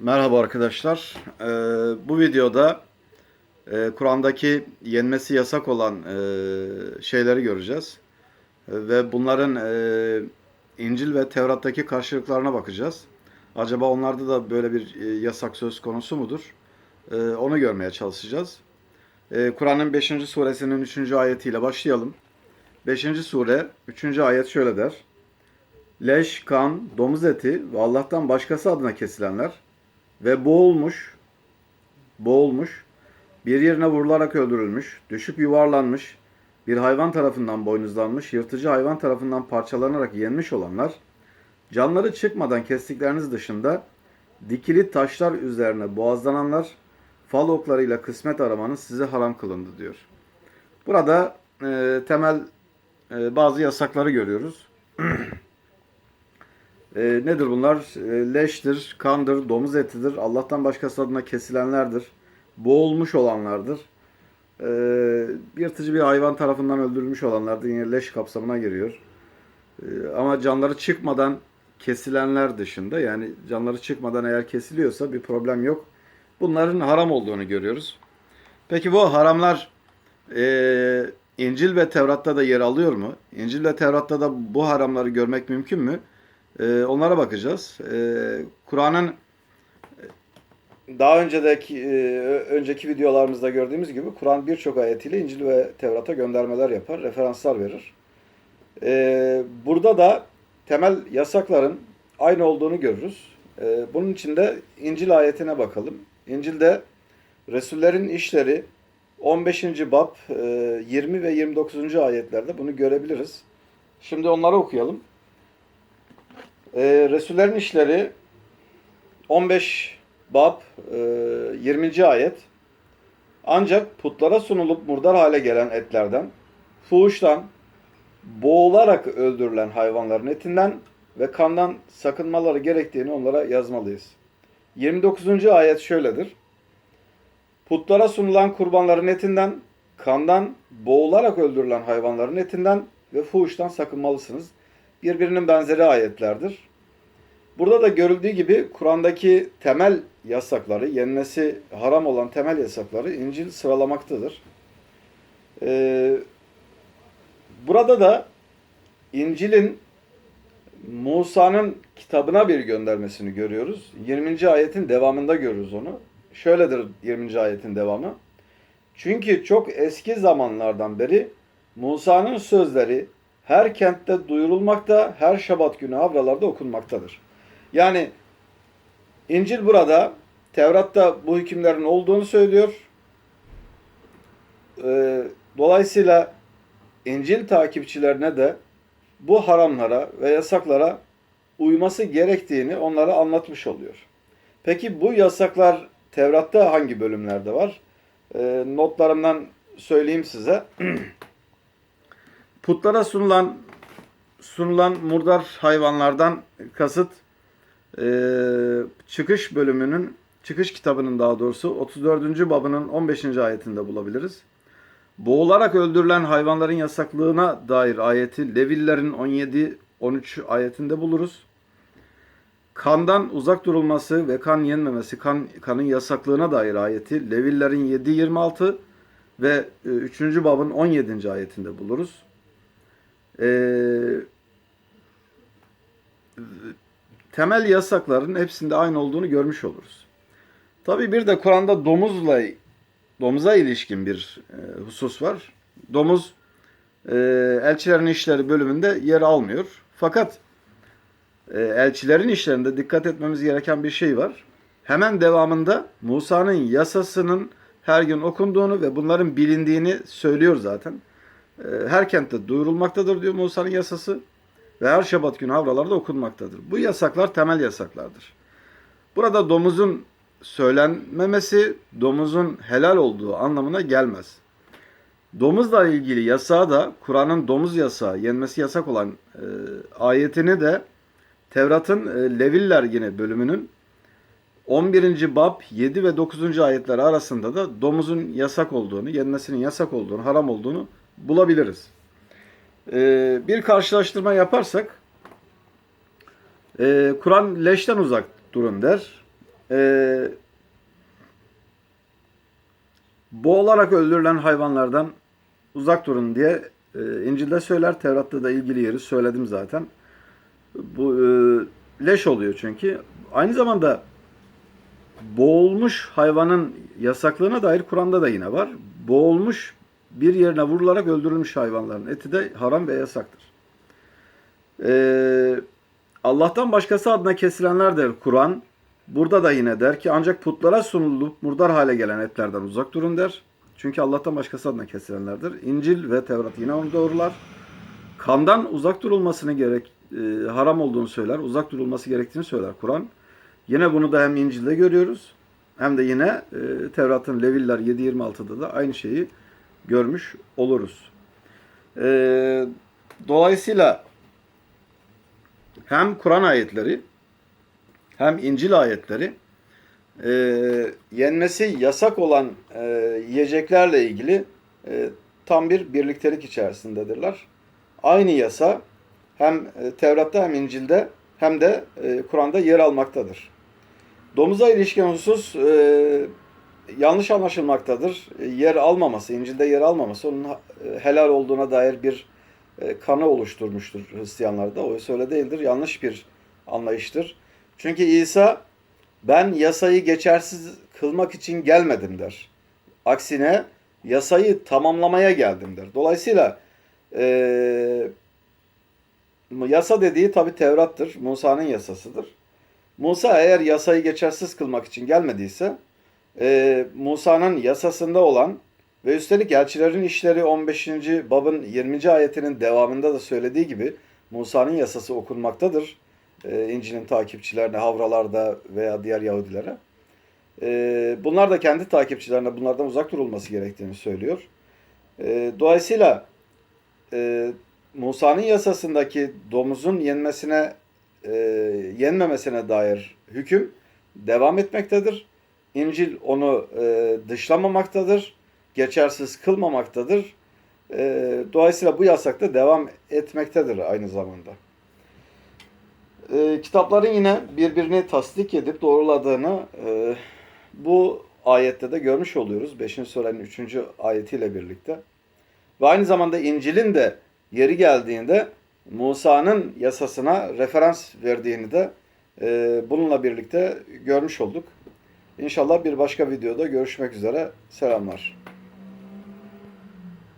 Merhaba arkadaşlar. Ee, bu videoda e, Kur'an'daki yenmesi yasak olan e, şeyleri göreceğiz. E, ve bunların e, İncil ve Tevrat'taki karşılıklarına bakacağız. Acaba onlarda da böyle bir e, yasak söz konusu mudur? E, onu görmeye çalışacağız. E, Kur'an'ın 5. suresinin 3. ayetiyle başlayalım. 5. sure 3. ayet şöyle der. Leş, kan, domuz eti ve Allah'tan başkası adına kesilenler ve boğulmuş, boğulmuş, bir yerine vurularak öldürülmüş, düşüp yuvarlanmış, bir hayvan tarafından boynuzlanmış, yırtıcı hayvan tarafından parçalanarak yenmiş olanlar, canları çıkmadan kestikleriniz dışında dikili taşlar üzerine boğazlananlar, fal oklarıyla kısmet aramanız size haram kılındı diyor. Burada e, temel e, bazı yasakları görüyoruz. E, nedir bunlar? E, leştir, kandır, domuz etidir, Allah'tan başkası adına kesilenlerdir, boğulmuş olanlardır, e, yırtıcı bir hayvan tarafından öldürülmüş olanlardır. Yine leş kapsamına giriyor. E, ama canları çıkmadan kesilenler dışında yani canları çıkmadan eğer kesiliyorsa bir problem yok. Bunların haram olduğunu görüyoruz. Peki bu haramlar e, İncil ve Tevrat'ta da yer alıyor mu? İncil ve Tevrat'ta da bu haramları görmek mümkün mü? Ee, onlara bakacağız. Ee, Kur'an'ın daha önceki e, önceki videolarımızda gördüğümüz gibi Kur'an birçok ayetiyle İncil ve Tevrat'a göndermeler yapar, referanslar verir. Ee, burada da temel yasakların aynı olduğunu görürüz. Bunun için de İncil ayetine bakalım. İncil'de Resullerin işleri 15. bab e, 20 ve 29. ayetlerde bunu görebiliriz. Şimdi onları okuyalım. Ee, Resullerin işleri 15 bab e, 20. ayet ancak putlara sunulup murdar hale gelen etlerden, fuhuştan, boğularak öldürülen hayvanların etinden ve kandan sakınmaları gerektiğini onlara yazmalıyız. 29. ayet şöyledir. Putlara sunulan kurbanların etinden, kandan, boğularak öldürülen hayvanların etinden ve fuhuştan sakınmalısınız birbirinin benzeri ayetlerdir. Burada da görüldüğü gibi Kur'an'daki temel yasakları, yenmesi haram olan temel yasakları İncil sıralamaktadır. Ee, burada da İncil'in Musa'nın kitabına bir göndermesini görüyoruz. 20. ayetin devamında görürüz onu. Şöyledir 20. ayetin devamı. Çünkü çok eski zamanlardan beri Musa'nın sözleri her kentte duyurulmakta, her şabat günü avralarda okunmaktadır. Yani İncil burada, Tevrat'ta bu hükümlerin olduğunu söylüyor. Ee, dolayısıyla İncil takipçilerine de bu haramlara ve yasaklara uyması gerektiğini onlara anlatmış oluyor. Peki bu yasaklar Tevrat'ta hangi bölümlerde var? Ee, notlarımdan söyleyeyim size. Putlara sunulan sunulan murdar hayvanlardan kasıt e, çıkış bölümünün çıkış kitabının daha doğrusu 34. babının 15. ayetinde bulabiliriz. Boğularak öldürülen hayvanların yasaklığına dair ayeti Levillerin 17 13 ayetinde buluruz. Kandan uzak durulması ve kan yenmemesi, kan, kanın yasaklığına dair ayeti Levillerin 7 26 ve 3. babın 17. ayetinde buluruz. Ee, temel yasakların hepsinde aynı olduğunu görmüş oluruz. Tabi bir de Kur'an'da domuzla domuza ilişkin bir e, husus var. Domuz e, elçilerin işleri bölümünde yer almıyor. Fakat e, elçilerin işlerinde dikkat etmemiz gereken bir şey var. Hemen devamında Musa'nın yasasının her gün okunduğunu ve bunların bilindiğini söylüyor zaten. Ee, her kentte duyurulmaktadır diyor Musa'nın yasası ve her şabat günü havralarda okunmaktadır. Bu yasaklar temel yasaklardır. Burada domuzun söylenmemesi domuzun helal olduğu anlamına gelmez. Domuzla ilgili yasağı da Kur'an'ın domuz yasağı, yenmesi yasak olan e, ayetini de Tevrat'ın e, Leviller yine bölümünün 11. bab 7 ve 9. ayetler arasında da domuzun yasak olduğunu, yenmesinin yasak olduğunu, haram olduğunu bulabiliriz. Ee, bir karşılaştırma yaparsak e, Kur'an leşten uzak durun der. Ee, boğularak öldürülen hayvanlardan uzak durun diye e, İncil'de söyler. Tevrat'ta da ilgili yeri söyledim zaten. Bu e, leş oluyor çünkü. Aynı zamanda boğulmuş hayvanın yasaklığına dair Kur'an'da da yine var. Boğulmuş bir yerine vurularak öldürülmüş hayvanların eti de haram ve yasaktır. Ee, Allah'tan başkası adına kesilenler der Kur'an. Burada da yine der ki ancak putlara sunulup murdar hale gelen etlerden uzak durun der. Çünkü Allah'tan başkası adına kesilenlerdir. İncil ve Tevrat yine onu doğrular. Kandan uzak durulmasını gerek e, haram olduğunu söyler. Uzak durulması gerektiğini söyler Kur'an. Yine bunu da hem İncil'de görüyoruz hem de yine e, Tevrat'ın Leviller 7.26'da da aynı şeyi görmüş oluruz. E, dolayısıyla hem Kur'an ayetleri hem İncil ayetleri e, yenmesi yasak olan e, yiyeceklerle ilgili e, tam bir birliktelik içerisindedirler. Aynı yasa hem e, Tevrat'ta hem İncil'de hem de e, Kur'an'da yer almaktadır. Domuza ilişkin husus e, yanlış anlaşılmaktadır. E, yer almaması, İncil'de yer almaması onun e, helal olduğuna dair bir e, kanı oluşturmuştur Hristiyanlarda. O öyle değildir. Yanlış bir anlayıştır. Çünkü İsa ben yasayı geçersiz kılmak için gelmedim der. Aksine yasayı tamamlamaya geldim der. Dolayısıyla e, yasa dediği tabi Tevrat'tır. Musa'nın yasasıdır. Musa eğer yasayı geçersiz kılmak için gelmediyse e, Musa'nın yasasında olan ve üstelik elçilerin işleri 15. babın 20. ayetinin devamında da söylediği gibi Musa'nın yasası okunmaktadır. E, İncil'in takipçilerine, havralarda veya diğer Yahudilere. E, bunlar da kendi takipçilerine bunlardan uzak durulması gerektiğini söylüyor. E, dolayısıyla e, Musa'nın yasasındaki domuzun yenmesine e, yenmemesine dair hüküm devam etmektedir. İncil onu e, dışlamamaktadır, geçersiz kılmamaktadır. E, dolayısıyla bu yasak da devam etmektedir aynı zamanda. E, kitapların yine birbirini tasdik edip doğruladığını e, bu ayette de görmüş oluyoruz. 5. surenin 3. ayetiyle birlikte. Ve aynı zamanda İncil'in de yeri geldiğinde Musa'nın yasasına referans verdiğini de e, bununla birlikte görmüş olduk. İnşallah bir başka videoda görüşmek üzere. Selamlar.